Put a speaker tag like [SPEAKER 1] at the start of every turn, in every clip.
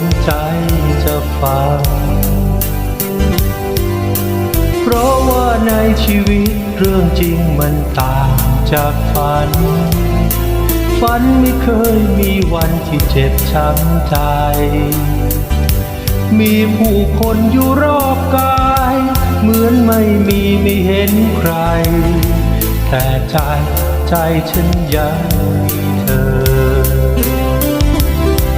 [SPEAKER 1] นใจจะฟัง เพราะว่าในชีวิตเรื่องจริงมันต่างจากฝัน ฝันไม่เคยมีวันที่เจ็บช้ำใจ มีผู้คนอยู่รอบกาย เหมือนไม่มีไม่เห็นใคร แต่ใจใจฉันยังมี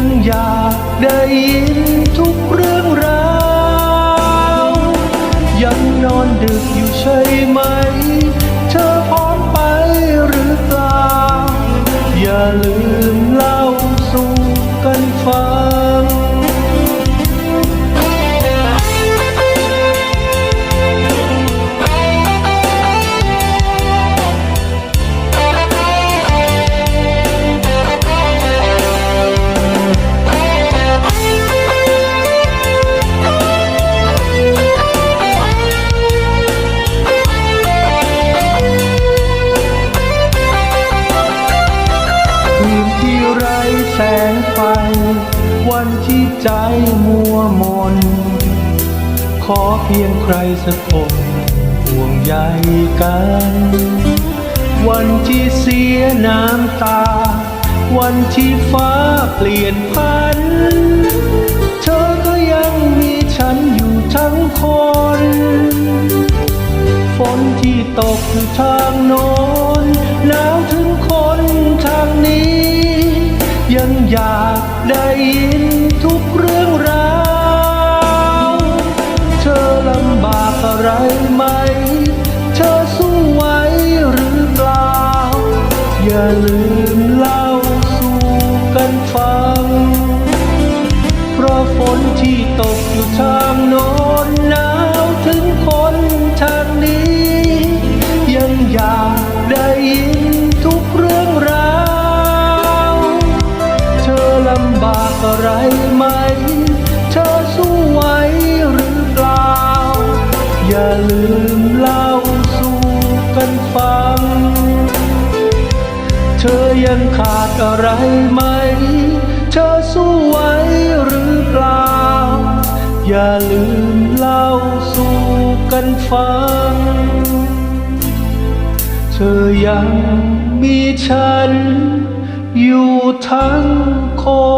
[SPEAKER 1] ยังอยากได้ยินทุกเรื่อง แสงไฟ วันที่ใจมัวมน ขอเพียงใครสักคนห่วงใยกัน วันที่เสียน้ำตา วันที่ฟ้าเปลี่ยนพัน เธอก็ยังมีฉันอยู่ทั้งคน ฝนที่ตกอยู่ทางโน้นหนาวถึงคนทางนี้ อยากได้ยินทุกเรื่องราว เธอลำบากอะไรไหม เธอสู้ไหวหรือเปล่า อย่าลืม อะไรไหม เธอสู้ไว้หรือเปล่า อย่าลืมเล่าสู่กันฟัง เธอยังมีฉัน อยู่ทั้งคน